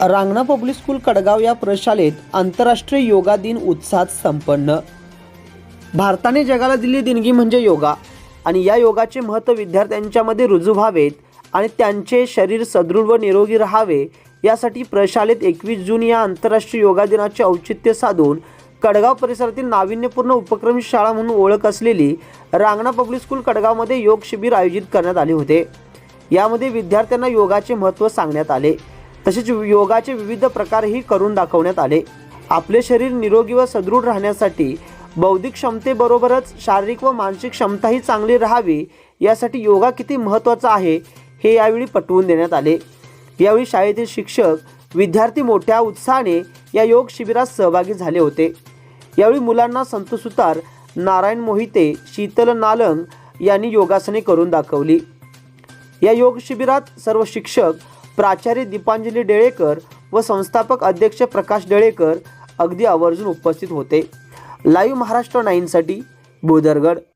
Rangana public school Kadgaon या प्रशालेत आंतरराष्ट्रीय योगा दिन उत्साहात संपन्न. भारताने जगाला दिली देणगी म्हणजे योगा. आणि या योगाचे महत्त्व विद्यार्थ्यांच्यामध्ये रुजू व्हावेत आणि त्यांचे शरीर सदृढ व निरोगी राहावे यासाठी प्रशालेत एकवीस जून या आंतरराष्ट्रीय योगा दिनाचे औचित्य साधून कडगाव परिसरातील नाविन्यपूर्ण उपक्रम शाळा म्हणून ओळख असलेली रांगणा पब्लिक स्कूल कडगावमध्ये योग शिबिर आयोजित करण्यात आले होते. यामध्ये विद्यार्थ्यांना योगाचे महत्त्व सांगण्यात आले. तसेच योगाचे विविध प्रकारही करून दाखवण्यात आले. आपले शरीर निरोगी व सदृढ राहण्यासाठी बौद्धिक क्षमतेबरोबरच शारीरिक व मानसिक क्षमताही चांगली राहावी यासाठी योगा किती महत्त्वाचा आहे हे यावेळी पटवून देण्यात आले. यावेळी शाळेतील शिक्षक विद्यार्थी मोठ्या उत्साहाने या योग शिबिरात सहभागी झाले होते. यावेळी मुलांना संत सुतार नारायण मोहिते शीतल नालंग यांनी योगासने करून दाखवली. या योग शिबिरात सर्व शिक्षक प्राचार्य दीपांजली डेळेकर व संस्थापक अध्यक्ष प्रकाश डेळेकर अगदी आवर्जून उपस्थित होते. लाईव्ह महाराष्ट्र नाईनसाठी बोदरगड.